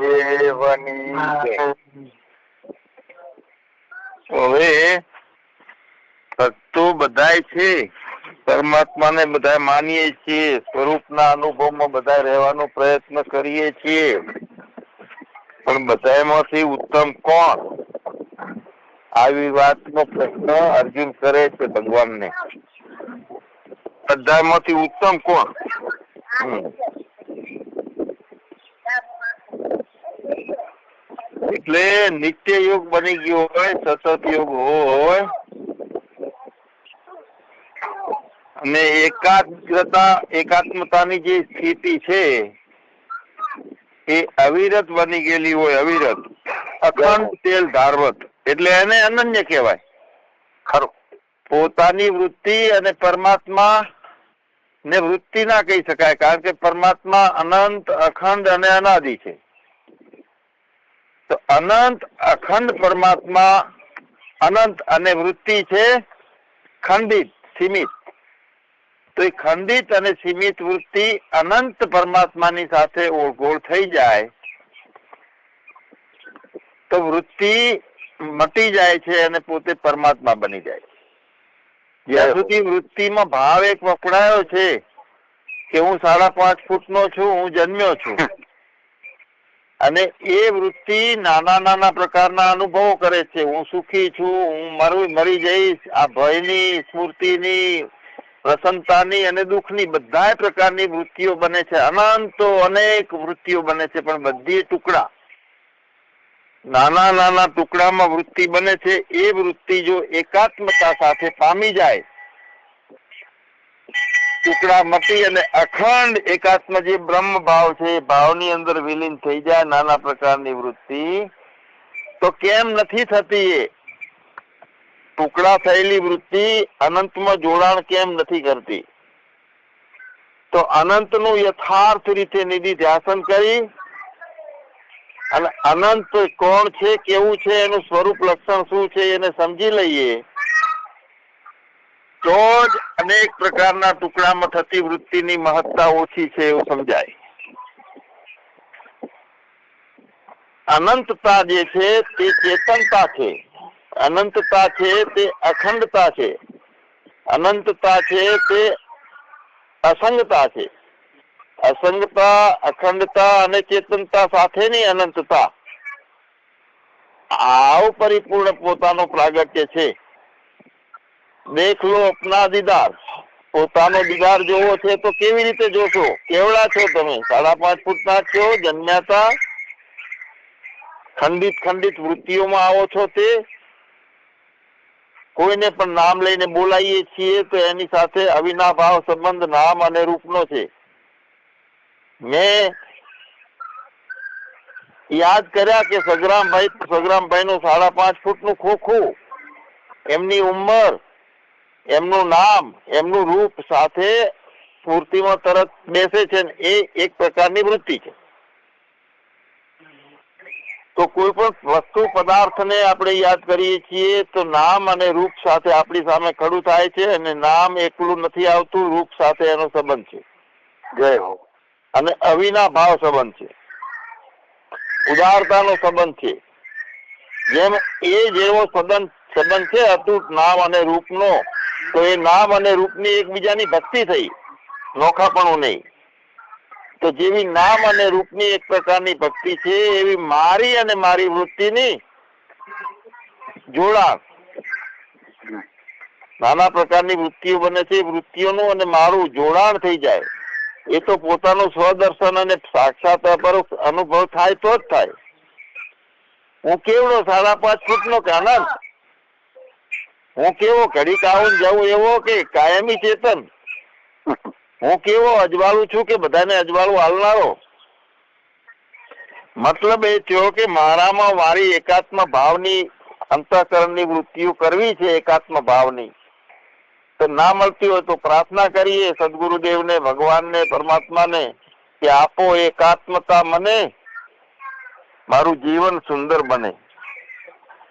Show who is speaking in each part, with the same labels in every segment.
Speaker 1: દેવની જય.
Speaker 2: હવે ભક્તો બધાય છે પરમાત્માને બધા માનીએ છીએ સ્વરૂપના અનુભવમાં બધા રહેવાનો પ્રયત્ન કરીએ છીએ. પણ બધામાંથી ઉત્તમ કોણ? આવી વાતનો પ્રશ્ન અર્જુન કરે છે ભગવાનને. બધામાંથી ઉત્તમ કોણ? એટલે નિત્ય યોગ બની ગયો હોય સતત યોગ હોય અને એકાગ્રતા એકાત્મતાની જે સ્થિતિ છે એ અવિરત બની ગયેલી હોય અવિરત. અખંડ તેલ ધારવત. એટલે એને અનન્ય કહેવાય.
Speaker 1: ખરું.
Speaker 2: પોતાની વૃત્તિ અને પરમાત્મા ને વૃત્તિ ના કહી શકાય કારણ કે પરમાત્મા અનંત અખંડ અને અનાદિ છે. તો અનંત અખંડ પરમાત્મા અનંત અને વૃત્તિ છે ખંડિત સીમિત. તો એ ખંડિત અને સીમિત વૃત્તિ અનંત પરમાત્માની સાથે ઓળઘોળ થઈ જાય તો વૃત્તિ મટી જાય છે અને પોતે પરમાત્મા બની જાય જ્યાં સુધી વૃત્તિમાં ભાવ એક વપરાયો છે કે હું સાડા પાંચ ફૂટ નો છું હું જન્મ્યો છું અને એ વૃત્તિ નાના નાના પ્રકારના અનુભવો કરે છે. હું સુખી છું, હું મરું, મરી જઈશ. આ ભયની સ્મૃતિની પ્રસન્નતાની અને દુઃખની બધા પ્રકારની વૃત્તિઓ બને છે. અનંતો અનેક વૃત્તિઓ બને છે, પણ બધી ટુકડા, નાના નાના ટુકડામાં વૃત્તિ બને છે. એ વૃત્તિ જો એકાત્મતા સાથે પામી જાય ટુકડા મટી અને અખંડ એકાત્મ જે બ્રહ્મ ભાવ છે ભાવની અંદર વિલીન થઈ જાય, નાના પ્રકારની વૃત્તિ. તો કેમ નથી થતી એ? ટુકડા થયેલી વૃત્તિ અનંતમાં જોડાણ કેમ નથી કરતી? તો અનંતનું યથાર્થ રીતે નિધિ ધ્યાસન કરી અને અનંત કોણ છે, કેવું છે, એનું સ્વરૂપ, લક્ષણ શું છે, એને સમજી લઈએ. તો જ અનેક પ્રકારના ટુકડામાં થતી વૃત્તિની મહત્તા ઓછી છે એવું સમજાય. અનંતતા જે છે તે ચેતનતા છે. અનંતતા છે તે અખંડતા છે. અનંતતા છે તે અસંગતા છે. અસંગતા, અખંડતા અને ચેતનતા સાથેની અનંતતા. આવ પરિપૂર્ણ પોતાનો પ્રાગટ્ય છે. દેખ લો અપના દીદાર. પોતાનો દીદાર જોવો છે તો કેવી રીતે જોશો? કેવડા છો તમે? સાડા પાંચ ફૂટના છો, જન્મ્યાતા? ખંડિત ખંડિત વૃત્તિઓમાં આવો છો તે? કોઈને પણ નામ લઈને બોલાઈએ છીએ તો એની સાથે અવિનાભાવ સંબંધ નામ અને રૂપનો છે. મેં યાદ કર્યા કે સગરામભાઈ સગરામભાઈ નું સાડા પાંચ ફૂટનું ખોખું. એમની ઉંમર એમનું નામ, એમનું રૂપ સાથે સ્મૃતિમાં તરત બેસે છે ને એ એક પ્રકારની વૃત્તિ છે. તો કોઈ પણ વસ્તુ, પદાર્થને આપણે યાદ કરીએ છીએ તો નામ અને રૂપ સાથે આપણી સામે ખડું થાય છે અને નામ એકલું નથી આવતું, રૂપ સાથે એનો સંબંધ છે.
Speaker 1: જય હો.
Speaker 2: અને અવિના ભાવ સંબંધ છે. ઉદારતાનો સંબંધ છે. જેમ એ જેવો સંબંધ સંબંધ છે અતૂટ નામ અને રૂપનો તો એ નામ અને રૂપની એકબીજાની ભક્તિ થઈ. નોખાપણું નહીં. તો જેવી નામ અને રૂપની એક પ્રકારની ભક્તિ છે, એવી મારી અને મારી વૃત્તિની જોડાણ નાના પ્રકારની વૃત્તિઓ બને છે વૃત્તિઓનું અને મારું જોડાણ થઈ જાય. એ તો પોતાનું સ્વદર્શન અને સાક્ષાત અનુભવ થાય તો જ થાય. હું કેવડો સાડા પાંચ ફૂટનો કે અનંત હું કેવો ઘડીક આવું જવું એવો કે કાયમી ચેતન? હું કેવો અજવાળું છું કે બધાને અજવાળું હાલનારો મતલબ એ થયો કે મારામાં મારી એકાત્મ ભાવની અંતઃકરણની વૃત્તિઓ કરવી છે એકાત્મ ભાવની. તો ના મળતી હોય તો પ્રાર્થના કરીએ સદગુરુદેવને, ભગવાનને, પરમાત્માને કે આપો એકાત્મતા મને, મારું જીવન સુંદર બને.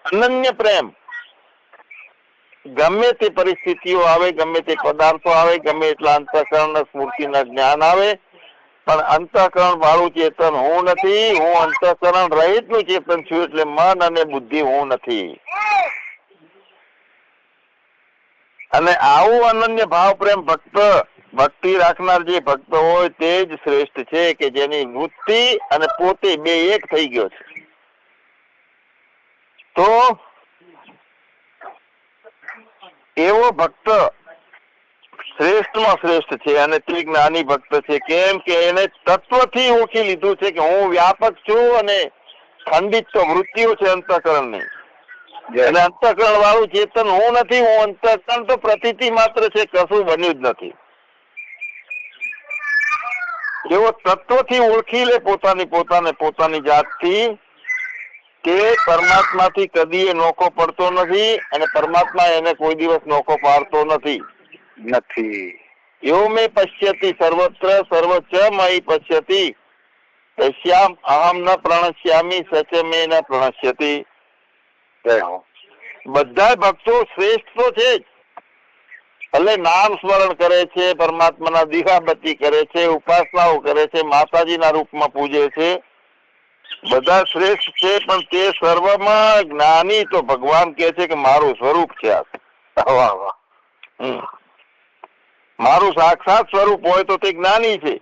Speaker 2: અનન્ય પ્રેમ. ગમે તે પરિસ્થિતિઓ આવે, ગમે તે પદાર્થો આવે, ગમે એટલા અંતઃકરણ સ્મૃતિના જ્ઞાન આવે, પણ અંતઃકરણ વાળું ચેતન હું નથી, હું અંતઃકરણ રહિતનું ચેતન છું એટલે મન અને બુદ્ધિ હું નથી. અને આવું અનન્ય ભાવ પ્રેમ ભક્ત, ભક્તિ રાખનાર જે ભક્ત હોય તે જ શ્રેષ્ઠ છે કે જેની વૃત્તિ અને પોતે બે એક થઈ ગયો છે. તો એવો ભક્ત શ્રેષ્ઠમાં શ્રેષ્ઠ છે અને તે જ્ઞાની ભક્ત છે. કેમ કે એને તત્વથી ઓળખી લીધું છે કે હું વ્યાપક છું અને ખંડિત તો વૃત્તિઓ છે અંતઃકરણની. અને અંતઃકરણ વાળું ચેતન હું નથી હું અંતઃકરણ તો પ્રતિતિ માત્ર છે કશું બન્યું જ નથી. જેવો તત્વથી ઓળખી લે પોતાની પોતાને પોતાની જાતથી. કે પરમાત્માથી કદી એ નોખો પડતો નથી અને પરમાત્મા એને કોઈ દિવસ નોકો પાડતો નથી.
Speaker 1: નથી.
Speaker 2: એવું મેં પશ્યતી સર્વત્ર સર્વચ મય પશ્યતી. તસ્યામ અહમ ન પ્રણશ્યામી સચ મે ન પ્રણશ્યતી. બધા ભક્તો શ્રેષ્ઠ તો છે જ. ભલે નામ સ્મરણ કરે છે પરમાત્માના દીવાબત્તી કરે છે ઉપાસનાઓ કરે છે માતાજીના રૂપમાં પૂજે છે બધા શ્રેષ્ઠ છે, પણ તે સર્વમાં જ્ઞાની તો ભગવાન કે છે કે મારું સ્વરૂપ છે આ. મારું સાક્ષાત સ્વરૂપ હોય તો તે જ્ઞાની છે.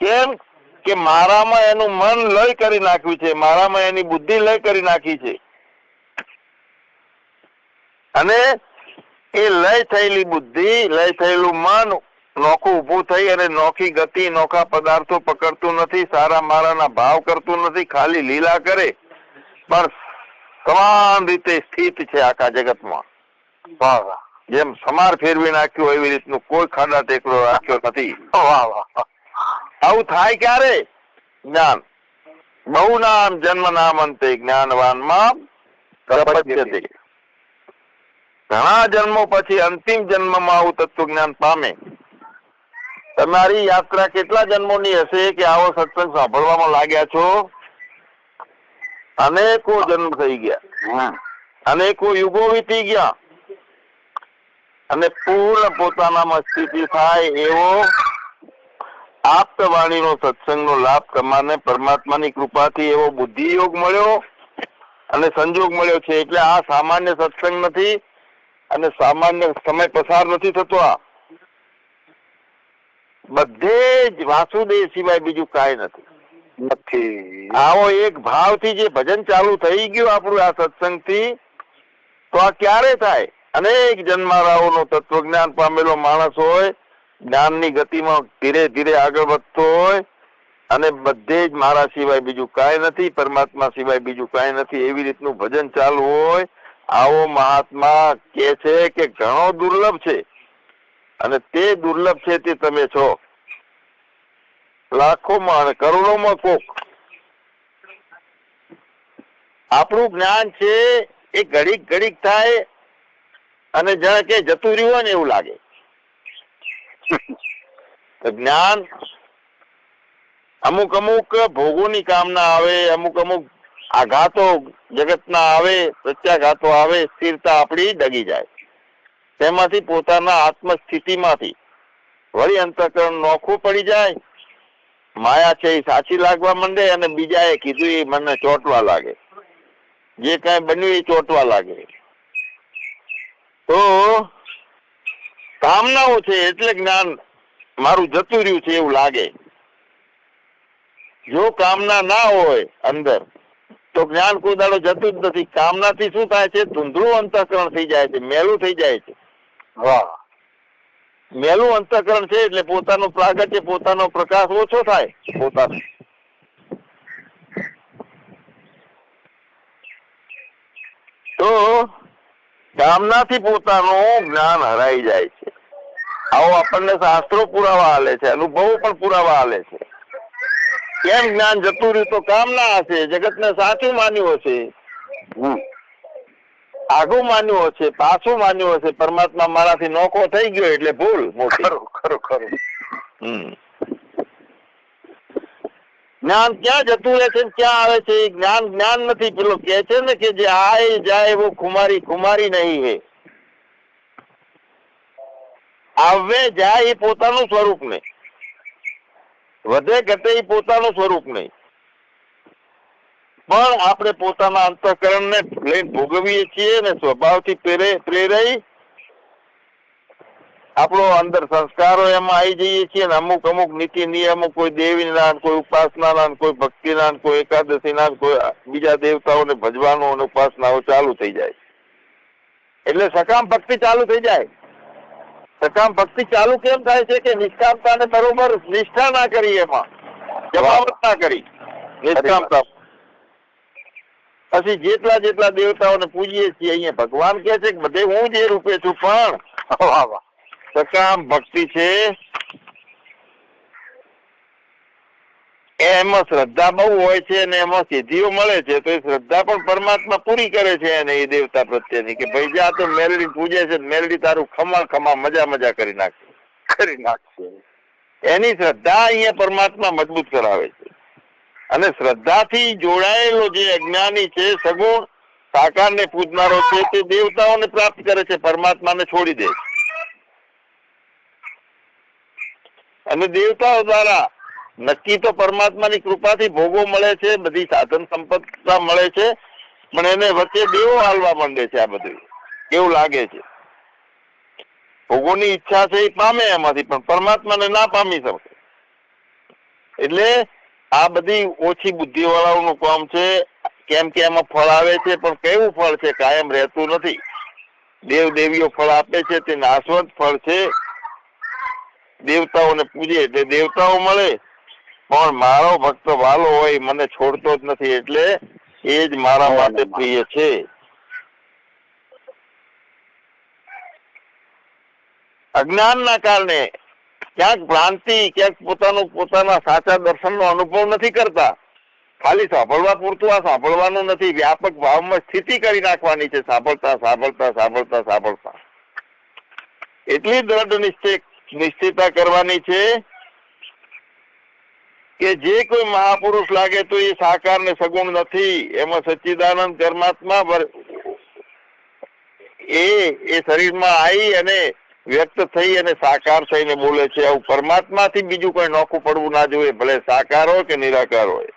Speaker 2: કેમ કે મારામાં એનું મન લય કરી નાખ્યું છે, મારામાં એની બુદ્ધિ લય કરી નાખી છે. અને એ લય થયેલી બુદ્ધિ, લય થયેલું મન નોખું ઊભું થઈ અને નોખી ગતિ, નોખા પદાર્થો પકડતું નથી, સારા મારાના ભાવ કરતું નથી, ખાલી લીલા કરે. પણ સમાન રીતે સ્થિત છે આખા જગતમાં.
Speaker 1: વાહ વાહ.
Speaker 2: જેમ સમાર ફેરવી નાખ્યો એવી રીતનું કોઈ ખાડા ટેકરો રાખ્યો નથી.
Speaker 1: વાહ વાહ
Speaker 2: આવું થાય ક્યારે? જ્ઞાન. બહુ નામ, જન્મ, નામ, અંતે જ્ઞાનવાનમાં ઘણા જન્મો પછી અંતિમ જન્મમાં આવું તત્વ જ્ઞાન પામે. તમારી યાત્રા કેટલા જન્મોની હશે કે આવો સત્સંગ સાંભળવામાં લાગ્યા છો? અનેકો જન્મ થઈ ગયા. અનેકો યુગો વીતી ગયા. અને પૂર્ણ પોતાનામાં સ્થિતિ થાય એવો આપ્ત વાણીનો સત્સંગનો લાભ તમારને પરમાત્માની કૃપાથી એવો બુદ્ધિ યોગ મળ્યો અને સંજોગ મળ્યો છે. એટલે આ સામાન્ય સત્સંગ નથી અને સામાન્ય સમય પસાર નથી થતો આ. બધે જ વાસુદેવ સિવાય બીજું કાંઈ નથી.
Speaker 1: નથી.
Speaker 2: આવો એક ભાવથી જે ભજન ચાલુ થઈ ગયું આપણું આ સત્સંગથી તો આ ક્યારે થાય? અનેક જન્મારાઓનો તત્વજ્ઞાન પામેલો માણસ હોય જ્ઞાનની ગતિમાં ધીરે ધીરે આગળ વધતો હોય અને બધે જ મારા સિવાય બીજું કાંઈ નથી પરમાત્મા સિવાય બીજું કાંઈ નથી. એવી રીતનું ભજન ચાલુ હોય. આવો મહાત્મા કે છે કે ઘણો દુર્લભ છે. અને તે દુર્લભ છે તે તમે છો. લાખોમાં અને કરોડોમાં કોક. આપણું જ્ઞાન છે એ ઘડીક ઘડીક થાય અને જાણે કે જતું રહ્યું હોય ને એવું લાગે. જ્ઞાન અમુક અમુક ભોગોની કામના આવે, અમુક અમુક આઘાતો જગતના આવે, પ્રત્યાઘાતો આવે, સ્થિરતા આપણી ડગી જાય. તેમાંથી પોતાના આત્મસ્થિતિમાંથી વળી અંતકરણ નોખું પડી જાય, માયા છે એ સાચી લાગવા માંડે અને બીજાએ કીધું એ મને ચોંટવા લાગે. જે કઈ બન્યું એ ચોંટવા લાગે. તો કામનાઓ છે એટલે જ્ઞાન મારું જતું રહ્યું છે એવું લાગે. જો કામના ના હોય અંદર, તો જ્ઞાન કોઈ દાડો જતું જ નથી. કામનાથી શું થાય છે? ધૂંધળું અંતઃકરણ થઈ જાય છે, મેલું થઈ જાય છે.
Speaker 1: વાહ.
Speaker 2: મેલું અંતકરણ છે એટલે પોતાનું પ્રાગટ્ય પોતાનો પ્રકાશ ઓછો થાય પોતાનો. તો કામનાથી પોતાનું જ્ઞાન હરાઈ જાય છે. આવો આપણને શાસ્ત્રો પુરાવા આલે છે, અનુભવો પણ પુરાવા આલે છે. કેમ જ્ઞાન જતું રહ્યું તો કામના હશે, જગતને સાચું માન્યું હશે? આગું માન્યું હશે પાછું માન્યું હશે પરમાત્મા મારાથી નોખો થઈ ગયો એટલે ભૂલ મોટી.
Speaker 1: ખરું ખરું ખરું.
Speaker 2: જ્ઞાન ક્યાં જતું રહે છે ક્યાં આવે છે જ્ઞાન જ્ઞાન નથી પેલો કે છે ને કે જે આય જાય वो ખુમારી ખુમારી નહીં હે. આવે જાય એ પોતાનું સ્વરૂપ નહીં. વધે ઘટે એ પોતાનું સ્વરૂપ નહીં. પણ આપણે પોતાના અંતઃકરણને લઈને ભોગવીએ છીએ ને સ્વભાવથી પ્રેરે, પ્રેરાઈ આપણો અંદર સંસ્કારો એમાં આવી જઈએ છીએ ને અમુક અમુક નીતિ નિયમો, કોઈ દેવીના કોઈ ઉપાસનાના કોઈ ભક્તિના કોઈ એકાદશીના કોઈ બીજા દેવતાઓને ભજવાનો અને ઉપાસનાઓ ચાલુ થઈ જાય. એટલે સકામ ભક્તિ ચાલુ થઈ જાય. સકામ ભક્તિ ચાલુ કેમ થાય છે કે નિષ્કામતાને બરોબર નિષ્ઠા ના કરી એમાં જમાવટ ના કરી. નિષ્કામતા પછી જેટલા જેટલા દેવતાઓને પૂજીએ છીએ અહીંયા ભગવાન કહે છે કે બધે હું જ રૂપે છું, પણ સકામ ભક્તિ છે. એમાં શ્રદ્ધા બહુ હોય છે અને એમાં સિદ્ધિઓ મળે છે, તો એ શ્રદ્ધા પણ પરમાત્મા પૂરી કરે છે એને એ દેવતા પ્રત્યેની, કે ભાઈ જા તો મેલડી પૂજે છે મેલડી તારું ખમા ખમા મજા મજા કરી નાખશે.
Speaker 1: કરી નાખશે.
Speaker 2: એની શ્રદ્ધા અહીંયા પરમાત્મા મજબૂત કરાવે છે. અને શ્રદ્ધાથી જોડાયેલો જે અજ્ઞાની છે, સગુણ, સાકારને પૂજનારો છે, તે દેવતાઓને પ્રાપ્ત કરે છે, પરમાત્માને છોડી દે અને દેવતાઓ દ્વારા નક્કી તો પરમાત્માની કૃપાથી ભોગો મળે છે, બધી સાધન સંપત્તા મળે છે, પણ એને વચ્ચે દેવો હાલવા માંડે છે આ બધું. એવું લાગે છે. ભોગોની ઈચ્છા છે એ પામે એમાંથી, પણ પરમાત્માને ના પામી શકે. એટલે આ બધી ઓછી બુદ્ધિ વાળાઓનું કામ છે, કેમ કે એમાં ફળ આવે છે, પણ કેવું ફળ છે, કાયમ રહેતું નથી. દેવ દેવીઓ ફળ આપે છે, તે નાશવંત ફળ છે. દેવતાઓને પૂજે એટલે દેવતાઓ મળે. પણ મારો ભક્ત વાલો હોય, મને છોડતો જ નથી, એટલે એ જ મારા માટે પ્રિય છે. અજ્ઞાનના કારણે ક્યાંક ભ્રાંતિ, ક્યાંક પોતાનું, પોતાના સાચા દર્શનનો અનુભવ નથી કરતા. ખાલી સાંભળવા પૂરતું આ સાંભળવાનું નથી, વ્યાપક ભાવમાં સ્થિતિ કરી નાખવાની છે, સાંભળતા સાંભળતા સાંભળતા સાંભળતા. એટલી દ્રઢ નિશ્ચય નિશ્ચયતા કરવાની છે કે જે કોઈ મહાપુરુષ લાગે તો એ સાકાર ને સગુણ નથી. એમાં સચ્ચિદાનંદ પરમાત્મા એ એ શરીરમાં આવી અને વ્યક્ત થઈ અને સાકાર થઈને બોલે છે આવું પરમાત્માથી બીજું કોઈ નોખું પડવું ના જોઈએ, ભલે સાકાર હોય કે નિરાકાર હોય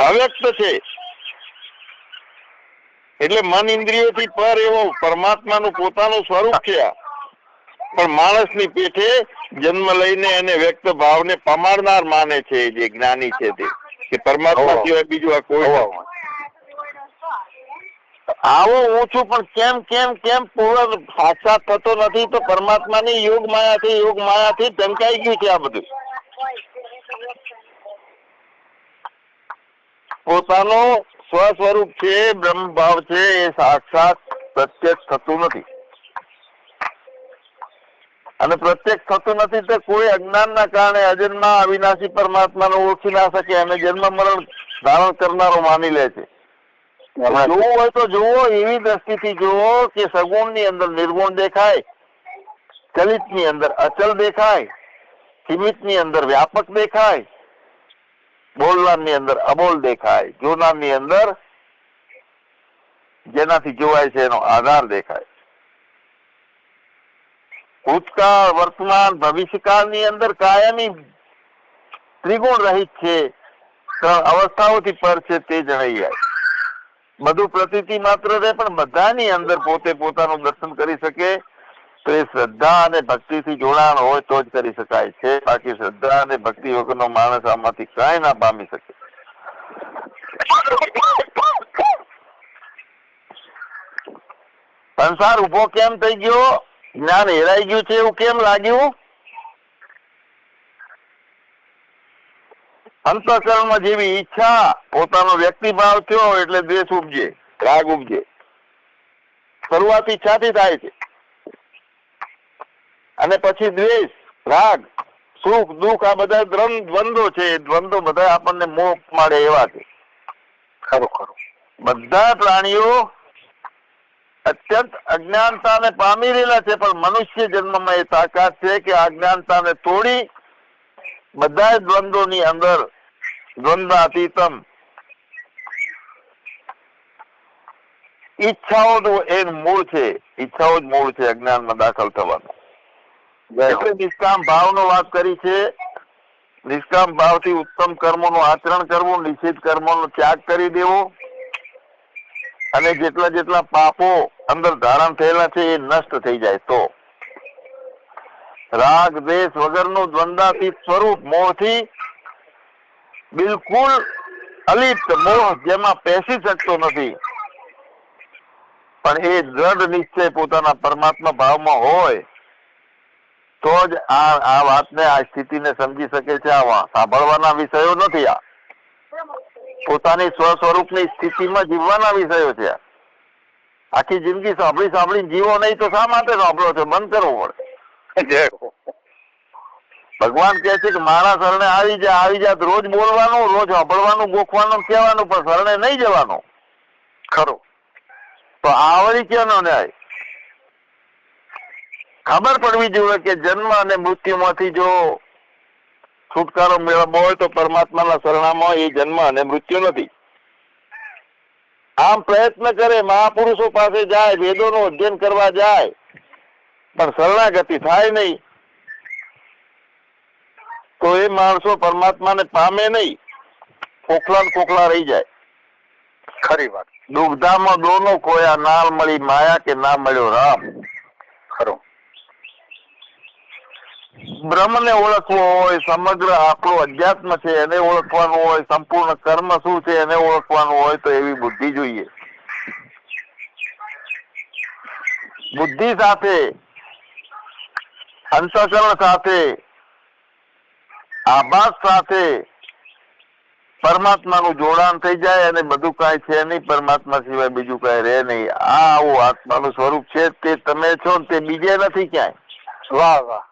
Speaker 2: અવ્યક્ત છે એટલે મન ઇન્દ્રિયોથી પર એવો પરમાત્માનું પોતાનું સ્વરૂપ છે પણ માણસની પેઠે જન્મ લઈને એને વ્યક્ત ભાવને પમાડનાર માને છે જે જ્ઞાની છે તે, કે પરમાત્મા. સિવાય બીજું આ કોઈ. આવો હું છું, પણ કેમ કેમ કેમ? પૂર્ણ સાક્ષાત થતો નથી, તો પરમાત્માની યોગ માયાથી યોગ માયાથી ઢંકાઈ ગયું છે આ બધું. પોતાનો સ્વ સ્વરૂપ છે, બ્રહ્મ ભાવ છે, એ સાક્ષાત પ્રત્યક્ષ થતું નથી. અને પ્રત્યક્ષ થતું નથી તો કોઈ અજ્ઞાનના કારણે અજન્મા, અવિનાશી પરમાત્માને ઓળખી ના શકે અને જન્મ મરણ ધારણ કરનારો માની લે છે. જોવું હોય તો જુઓ એવી દ્રષ્ટિથી જુઓ કે સગુણની અંદર નિર્ગુણ દેખાય ચલિતની અંદર અચલ દેખાય સીમિતની અંદર વ્યાપક દેખાય બોલનારની અંદર અબોલ દેખાય જોનારની અંદર જેનાથી જોવાય છે એનો આધાર દેખાય ભૂતકાળ વર્તમાન ભવિષ્યકાળની અંદર કાયમી ત્રિગુણ રહિત છે ત્રણ અવસ્થાઓથી પર છે તે જણાઈ જાય બધું પ્રતીતિ માત્ર રહે, પણ બધાની અંદર પોતે પોતાનું દર્શન કરી શકે. તો એ શ્રદ્ધા અને ભક્તિથી જોડાણ હોય તો જ કરી શકાય છે. બાકી શ્રદ્ધા અને ભક્તિ વગરનો માણસ આમાંથી કાંઈ ના પામી શકે. સંસાર ઊભો કેમ થઈ ગયો? જ્ઞાન હેરાઈ ગયું છે એવું કેમ લાગ્યું? અંતઃકરણમાં જેવી ઈચ્છા પોતાનો વ્યક્તિભાવ થયો એટલે દ્વેષ ઉપજે રાગ ઉપજે. શરૂઆત ઈચ્છાથી થાય છે. અને પછી દ્વેષ રાગ સુખ દુઃખ આ બધા દ્વંદ દ્વંદો છે. એ દ્વંદો બધા આપણને મોહ માડે એવા છે.
Speaker 1: ખરો ખરો.
Speaker 2: બધા પ્રાણીઓ અત્યંત અજ્ઞાનતાને પામી રહેલા છે પણ મનુષ્ય જન્મમાં એ તાકાત છે કે અજ્ઞાનતાને તોડી બધા દ્વંદોની અંદર દ્વંદાતીતમ ઈચ્છાઓ તો એ મૂળ છે. ઈચ્છાઓ જ મૂળ છે અજ્ઞાનમાં દાખલ થવાનું. એટલે નિષ્કામ ભાવનો વાત કરી છે. નિષ્કામ ભાવથી ઉત્તમ કર્મોનું આચરણ કરવું નિષિદ્ધ કર્મોનો ત્યાગ કરી દેવો. અને જેટલા જેટલા પાપો અંદર ધારણ થયેલા છે એ નષ્ટ થઈ જાય તો. રાગ દ્વેષ વગરનું દ્વંદાતી સ્વરૂપ મોહથી બિલકુલ અલિપ્ત મોહ જેમાં પેસી શકતો નથી. પણ એ દ્રઢ નિશ્ચય પોતાના પરમાત્મા ભાવમાં હોય, તો જ આ આ વાતને, આ સ્થિતિને સમજી શકે છે. આ સાંભળવાના વિષયો નથી આ. પોતાની સ્વ સ્વરૂપની સ્થિતિમાં જીવવાના વિષયો છે આખી જિંદગી સાંભળી સાંભળી જીવો નહીં તો શા માટે સાંભળો છો? બંધ કરવો પડે. ભગવાન કહે છે કે મારા શરણે આવી જા આવી જા. રોજ બોલવાનું, રોજ સાંભળવાનું ગોખવાનું કહેવાનું, પણ શરણે નહીં જવાનું.
Speaker 1: ખરું.
Speaker 2: તો આવડી ક્યાંનો ન્યાય? ખબર પડવી જોઈએ કે જન્મ અને મૃત્યુમાંથી જો છુટકારો મેળવવો હોય તો પરમાત્માના શરણામાં એ જન્મ અને મૃત્યુ નથી. આમ પ્રયત્ન કરે, મહાપુરુષો પાસે જાય, વેદોનું અધ્યયન કરવા જાય, પણ શરણાગતિ થાય નહીં. તો એ માણસો પરમાત્માને પામે નહીં ખોખલા ખોખલા રહી જાય.
Speaker 1: ખરી વાત.
Speaker 2: દુગ્ધામાં દોનો કોયા ના મળી માયા કે ના મળ્યો રામ?
Speaker 1: ખરું.
Speaker 2: બ્રહ્મને ઓળખવો હોય સમગ્ર આપણો અધ્યાત્મ છે એને ઓળખવાનું હોય સંપૂર્ણ કર્મ શું છે એને ઓળખવાનું હોય તો એવી બુદ્ધિ જોઈએ. બુદ્ધિ સાથે અંતકરણ સાથે આભાસ સાથે પરમાત્માનું જોડાણ થઈ જાય અને બધું કાંઈ છે નહીં પરમાત્મા સિવાય બીજું કાંઈ રહે નહીં. આ આવું આત્માનું સ્વરૂપ છે તે તમે છો તે બીજે નથી ક્યાંય.
Speaker 1: વાહ વાહ.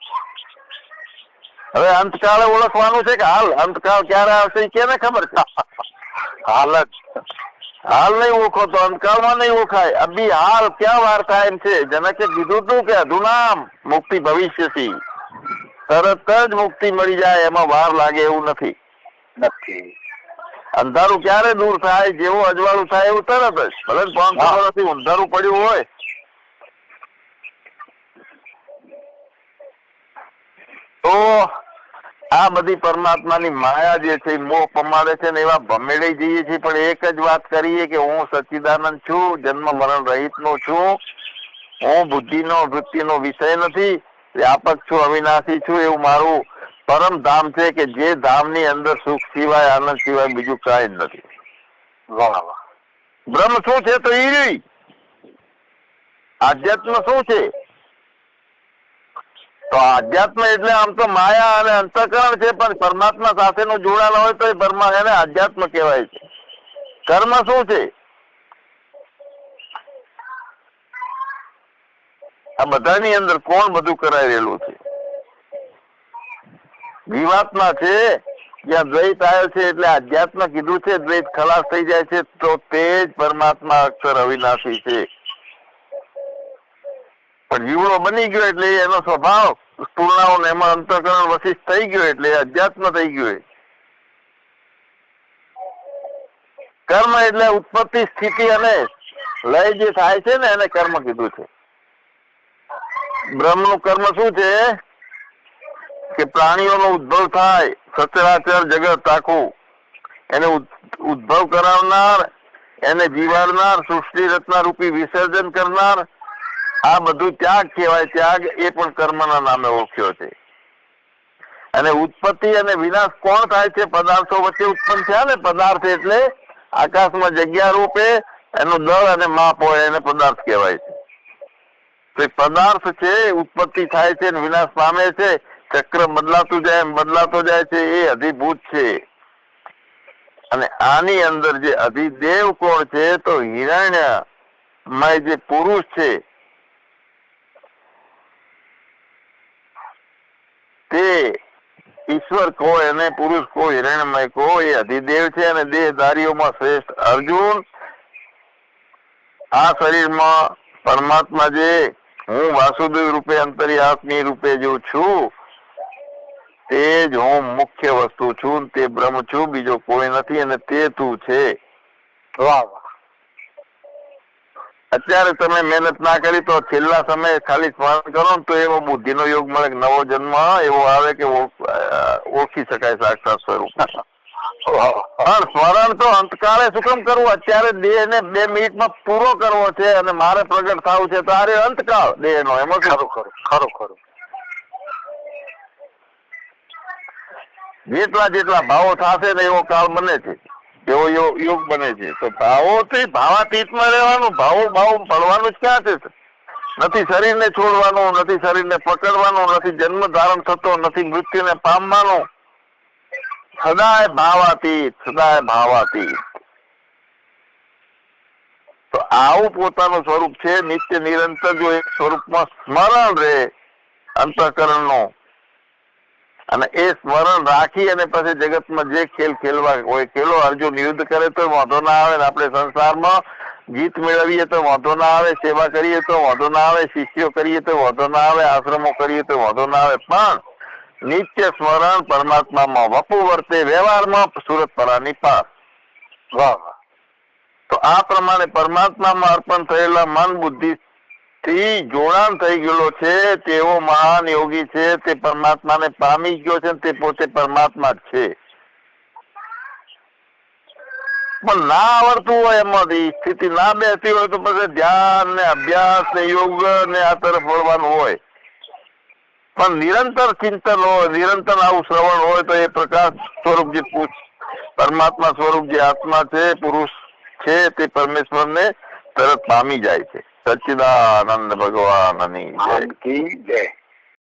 Speaker 2: હવે અંતકાળે ઓળખવાનું છે કે હાલ? અંતકાળ ક્યારે આવશે એ કેને ખબર? છે
Speaker 1: હાલ જ.
Speaker 2: હાલ નહીં ઓળખો તો અંતકાળમાં નહીં ઓળખાય. અભી હાલ ક્યાં વાર થાય એમ છે? જનકે કીધું તું કે અધુનામ મુક્તિ ભવિષ્યથી તરત જ મુક્તિ મળી જાય એમાં વાર લાગે એવું નથી.
Speaker 1: નથી.
Speaker 2: અંધારું ક્યારે દૂર થાય જેવું અજવાળું થાય એવું તરત જ. ભલે ને પાંચ વર્ષથી અંધારું પડ્યું હોય. તો આ બધી પરમાત્માની માયા જે છે મોહ પમાડે છે ને એવા ભમેડાઈ જઈએ છીએ. પણ એક જ વાત કરીએ કે હું સચ્ચિદાનંદ છું જન્મ મરણ રહિત નો છું. હું બુદ્ધિનો વૃત્તિનો વિષય નથી. વ્યાપક છું, અવિનાશી છું એવું મારું પરમ ધામ છે કે જે ધામની અંદર સુખ સિવાય, આનંદ સિવાય બીજું કાંઈ જ નથી. બ્રહ્મ શું છે તો ઈ આધ્યાત્મ શું છે? તો આધ્યાત્મ એટલે આમ તો માયા અને અંતકરણ છે, પણ પરમાત્મા સાથેનું જોડાણ હોય તો એ પરમા એને આધ્યાત્મ કહેવાય છે. કર્મ શું છે? આ બધાની અંદર કોણ બધું કરાઈ રહેલું છે? જીવાત્મા છે, જ્યાં દ્વૈત આવ્યો છે એટલે આધ્યાત્મ કીધું છે, દ્વૈત ખલાસ થઈ જાય છે, તો તે જ પરમાત્મા અક્ષર અવિનાશી છે. પણ જીવડો બની ગયો એટલે એનો સ્વભાવ તુલનાઓ એમાં અંતકરણ વશિષ્ઠ થઈ ગયો એટલે અધ્યાત્મ થઈ ગયો. કર્મ એટલે ઉત્પત્તિ સ્થિતિ અને લય જે થાય છે ને એને કર્મ કીધું છે. બ્રહ્મનું કર્મ શું છે? કે પ્રાણીઓનો ઉદ્ભવ થાય, સચરાચર જગત આખું. એને ઉદ્ભવ કરાવનાર, એને જીવાડનાર, સૃષ્ટિ રચના રૂપી વિસર્જન કરનાર, આ બધું ત્યાગ કહેવાય. ત્યાગ એ પણ કર્મના નામે ઓળખ્યો છે. અને ઉત્પત્તિ અને વિનાશ કોણ થાય છે? પદાર્થો વચ્ચે ઉત્પન્ન થયા ને? પદાર્થ એટલે આકાશમાં જગ્યા રૂપે એનું દળ અને માપ હોય, એને પદાર્થ કહેવાય છે. પદાર્થ છે ઉત્પત્તિ થાય છે વિનાશ પામે છે. ચક્ર બદલાતું જાય, બદલાતો જાય છે, એ અધિભૂત છે. અને આની અંદર જે અધિદેવ કોણ છે, તો હિરણ્ય મય જે પુરુષ છે, તે ઈશ્વર કો એને પુરુષ કો હિરણ્યમય કો એ અધિદેવ છે અને દેહધારીઓમાં શ્રેષ્ઠ અર્જુન. આ શરીરમાં પરમાત્મા જે હું વાસુદેવ રૂપે અંતર્યાત્મી રૂપે જો છું તે જ હું મુખ્ય વસ્તુ છું તે બ્રહ્મ છું બીજો કોઈ નથી અને તે તું છે.
Speaker 1: વાહ વાહ.
Speaker 2: અત્યારે તમે મહેનત ના કરી તો છેલ્લા સમયે ખાલી સ્મરણ કરો ને તો એવો બુદ્ધિનો યોગ મળે નવો જન્મ એવો આવે કે ઓળખી શકાય સાક્ષાત સ્વરૂપ પણ સ્મરણ તો અંતકાળે શું કેમ કરવું અત્યારે દેહ ને બે મિનિટમાં પૂરો કરવો છે અને મારે પ્રગટ થવું છે તો આરે અંતકાળ દેહ નો એમાં
Speaker 1: ખરું ખરું ખરું ખરું.
Speaker 2: જેટલા જેટલા ભાવો થશે ને એવો કાળ બને છે એવો યોગ બને છે. તો ભાવોથી ભાવાતીતમાં રહેવાનું ભાવો ભાવ પડવાનું જ ક્યાં છે? નથી શરીરને છોડવાનું નથી શરીરને પકડવાનું નથી જન્મ ધારણ થતો નથી મૃત્યુને પામવાનું સદાય ભાવાતીત સદાય ભાવાતીત તો આવું પોતાનું સ્વરૂપ છે નિત્ય નિરંતર જો એક સ્વરૂપમાં સ્મરણ રહે અંતઃકરણનું અને એ સ્મરણ રાખી અને પછી જગતમાં જે ખેલ ખેલવા હોય, ખેલો અર્જુન યુદ્ધ કરે તો વાંધો ના આવે ને આપણે સંસારમાં જીત મેળવીએ તો વાંધો ના આવે, સેવા કરીએ તો વાંધો ના આવે, શિષ્યો કરીએ તો વાંધો ના આવે, આશ્રમો કરીએ તો વાંધો ના આવે, પણ નિત્ય સ્મરણ પરમાત્મામાં વપુ વર્તે, વ્યવહારમાં સુરત પરાની પાસ
Speaker 1: વાહ
Speaker 2: તો આ પ્રમાણે પરમાત્મામાં અર્પણ થયેલા મન બુદ્ધિ થી જોડાણ થઈ ગયેલો છે, તેવો મહાન યોગી છે, તે પરમાત્માને પામી ગયો છે તે પોતે પરમાત્મા જ છે. પણ ના આવડતું હોય એમાંથી, સ્થિતિ ના બેસતી હોય તો પછી ધ્યાન ને અભ્યાસ ને યોગ ને આ તરફ વળવાનું હોય. પણ નિરંતર ચિંતન હોય, નિરંતર આવું શ્રવણ હોય તો એ પ્રકાશ સ્વરૂપ જે પરમાત્મા સ્વરૂપ જે આત્મા છે, પુરુષ છે તે પરમેશ્વરને તરત પામી જાય છે. સચ્ચિદાનંદ ભગવાનની જય.
Speaker 1: જય.